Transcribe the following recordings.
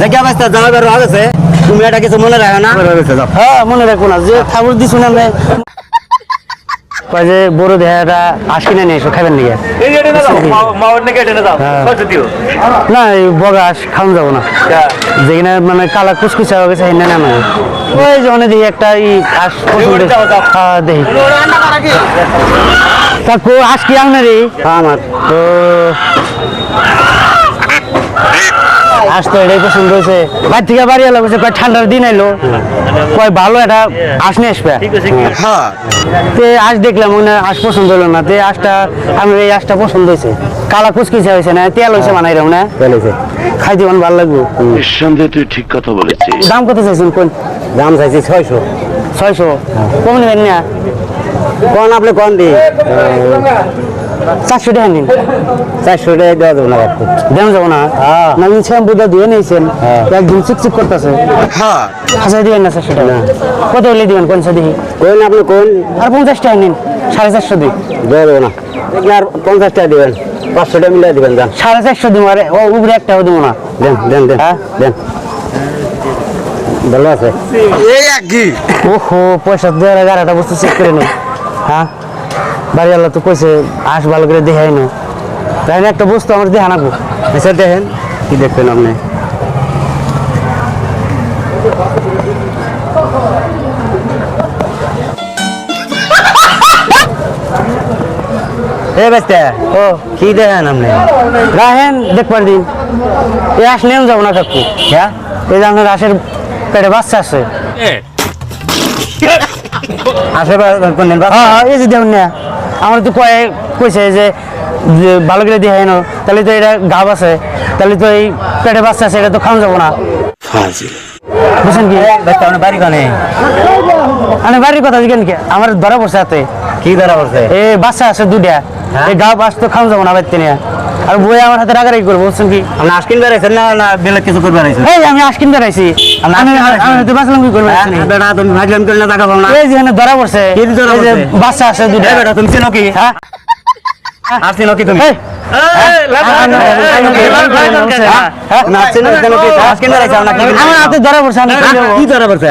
দেখি অবস্থা? যাওয়া বেরো আছে তুমি এটা কিছু মনে রাখো না? হ্যাঁ মনে রাখব না। যে ঠাকুর দিছু না কয় যে বড় দেহাটা আশ কিনে নিয়ে এসো খাবেন নাকি? এই যে এটা না দাও মাওয়ার নাকি এটা না দাও হ্যাঁ। না এই বগা আশ খাওয়া যাব না। যেখানে মানে কালা কুচকুচা হয়ে গেছে না না ওই যে অনেক দেখি একটা ই আশ পছন্দ হ্যাঁ দেখি। কাকু আশ কি আনবে রে? আমার। তো তো এটাই পছন্দ হয়েছে। বাড়ি থেকে বাড়ি এলো বলছে কয় ঠান্ডার দিন এলো কয় ভালো এটা নিয়ে আসবে। ঠিক আছে কি হ্যাঁ। তে আজ দেখলাম মনে হয় পছন্দ হলো না। তে আজটা আমার এই আজটা পছন্দ হয়েছে। কালা কুচকিচা হয়েছে না তেল হয়েছে বানাই রকম না? তেল হয়েছে। খাই দিবেন ভালো লাগবে। নিঃসন্দেহে তুই ঠিক কথা বলেছিস। দাম কত চাইছেন কোন? দাম চাইছি ছয়শো। ছয়শো? কম নেবেন না? কোন আপনি কোন দি চারশো টাকা নিন। চারশো টাকা দেওয়া যাবে না বাপু। দেন যাব না? হ্যাঁ। না শ্যাম্পুটা ধুয়ে নিয়েছেন। একদম চিকচিক করতেছে। হ্যাঁ। হাজার দিবেন না চারশো টাকা। কত হলে দিবেন? কোন দেখি কোন আপনি কোন? আর পঞ্চাশ টাকা নিন। সাড়ে চারশো দিই। দেওয়া যাবে না। আর পঞ্চাশ টাকা দিবেন। পাঁচশো টাকা মিলিয়ে দিবেন যান সাড়ে চারশো দিব আর ও উপরে এক টাকা দিব না। দেন দেন দেন হ্যাঁ? দেন। ভালো আছে। ওহো পয়সা দেওয়ার একটা বস্তু চেক করে নি। হ্যাঁ। বাড়ি আল্লাহ তো কইছে আস ভালো করে দেখাই না তাই না একটা বস্তু আমার দেখা নাকবো আচ্ছা দেখেন কি দেখবেন আপনি। এ বেস্তে ও কি দেখেন আপনি? রাহেন দেখবার দিন। এই আস নিয়ে যাব না কাকু। হ্যাঁ? এই যে আপনার আশের পেটে বাচ্চা আছে। আশেপাশে হ্যাঁ হ্যাঁ, এই যে দেখুন না। আমার তো কয়ে কইছে যে ভালো করে দিয়ে হেন তাহলে তো এটা গাব আছে। তাহলে তো এই পেটে বাচ্চা আছে এটা তো খাওয়া যাব না। বুঝছেন কি? বাড়ি কানে মানে বাড়ির কথা জিজ্ঞেন কি? আমার ধরা পড়ছে হাতে। কি ধরা পড়ছে? এ বাচ্চা আছে দুটা এই গা বাস তো খাওয়া যাব না বাড়িতে নিয়ে। আর বই আমার হাতে রাগারাগি করব বুঝছেন কি? আপনি আশকিন বেড়াইছেন না না বেলে কিছু করবে বেড়াইছেন এই আমি আশকিন বেড়াইছি আমি আমি বাঁচলাম কি করব। বেড়া তুমি ভাজলাম করলে টাকা পাবো না। এই যে এখানে ধরা পড়ছে? বাচ্চা আছে দুটো বেটা তুমি চেনো কি? হ্যাঁ। আর তুমি আমি কি করব?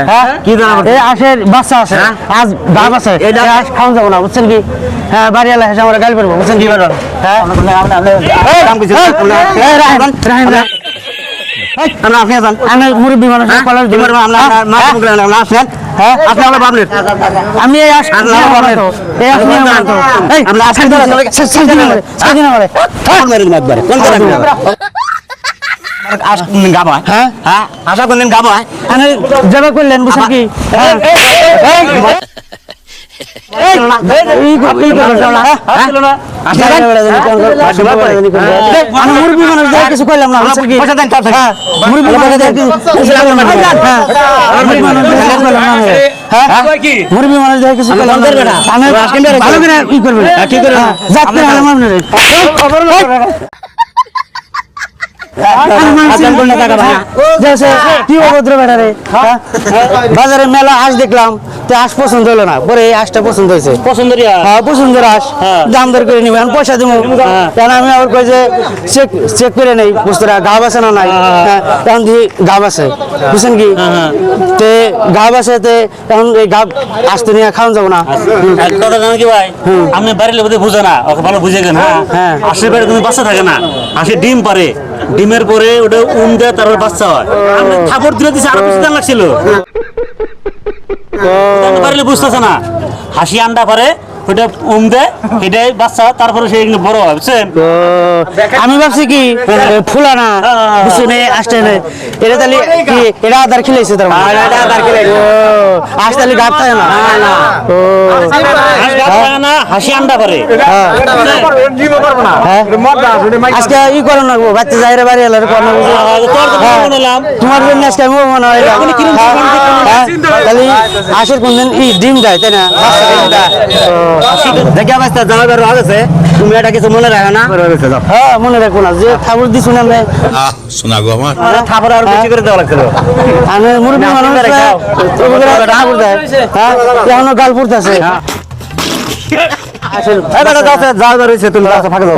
হ্যাঁ? হ্যাঁ? হ্যাঁ বাড়ি গাল পারব বুঝছেন কি হ্যাঁ এই, দাম কিছু এই, এই, রাহেন, রাহেন, রাহেন। আমরা আপনি আমি মুরব্বী মানুষ কলার দিব। হ্যাঁ? হ্যাঁ? আপনি আমরা ভাবলেন আমি এই আশ আল্লাহ নিয়ে এই আশ নিয়ে এই, আমরা আজকে ছাড় দিন ধরে- আমারে, ছাড়- ছাড় দিন আমারে, ছাড় দিন হ্যাঁ? হ্যাঁ আশা কোনদিন গাবো আমি জবাব করলেন বুঝছেন কি হ্যাঁ। এই, এই, এই, করবেন হ্যাঁ? কিছু কইলাম না হ্যাঁ, মুরব্বী মানুষ দেখে কিছু কইলাম না। হ্যাঁ, কিছু কইলাম না আমি। মুরব্বী মানুষ দেখে কিছু কইলাম। আমি ভালো করে ই করবেন। কি অভদ্র বেটা রে হ্যাঁ? বাজারে মেলা হাঁস দেখলাম তো হাঁস পছন্দ হলো না। পরে এই হাঁসটা পছন্দ হয়েছে। পছন্দ হ্যাঁ পছন্দের হাঁস। দাম দর করে নিবেন পয়সা দিব। কারণ আমি আবার কই যে চেক চেক করে নেই বুঝতে গাব আছে না নাই? হ্যাঁ এখন দিয়ে গাব আছে। বুঝছেন কি? তে গাব আছে তে এখন এই গাব আসতে নিয়ে খাওয়া যাব না। কথা জানো কি ভাই? আপনি বাড়ির লোক বুঝে না ওকে ভালো বুঝে গেন হ্যাঁ? হ্যাঁ। বাড়ি তুমি বাচ্চা থাকে না হাসি ডিম পারে। ডিমের পরে ওটা উম দেয় তারপর বাচ্চা হয়। ঠাকুর দিলে দিছে আরও বেশি দাম লাগছিল বুঝতেছে না। হাসি আন্ডা পারে ওটা উম দেয় এটাই বাচ্চা তারপরে সে বড় হয় বুঝছেন? আমি ভাবছি কি ফুলা না বুঝছেন আসতে এটা তাহলে কি এটা আদার খিলাইছে তার মানে? এটা আদার খিলাইছে। আজ তাহলে গাব থাকে না? ও। হাঁস না আন্ডা পারে হ্যাঁ। আজকে ই করো না গো বাচ্চা যাইরে বাড়ি এলার করো না হ্যাঁ। তোমার জন্য আজকে আমি মনে হয় না। হ্যাঁ, হ্যাঁ, তাহলে আশের কোনদিন ই ডিম দেয় তাই না? দেখি অবস্থা যাওয়া বেরো আছে। তুমি এটা কিছু মনে রাখো না। হ্যাঁ মনে রাখব না। যে ঠাকুর দিছু না শোনা গো আমার। খাবার আর বেশি করে দেওয়া লাগছিল। আমি মুরব্বী মানুষ ঠাকুর দেয়। হ্যাঁ এখনও গাল পড়তেছে। যাওয়া বেরোছে তুমি ফাঁকা দাও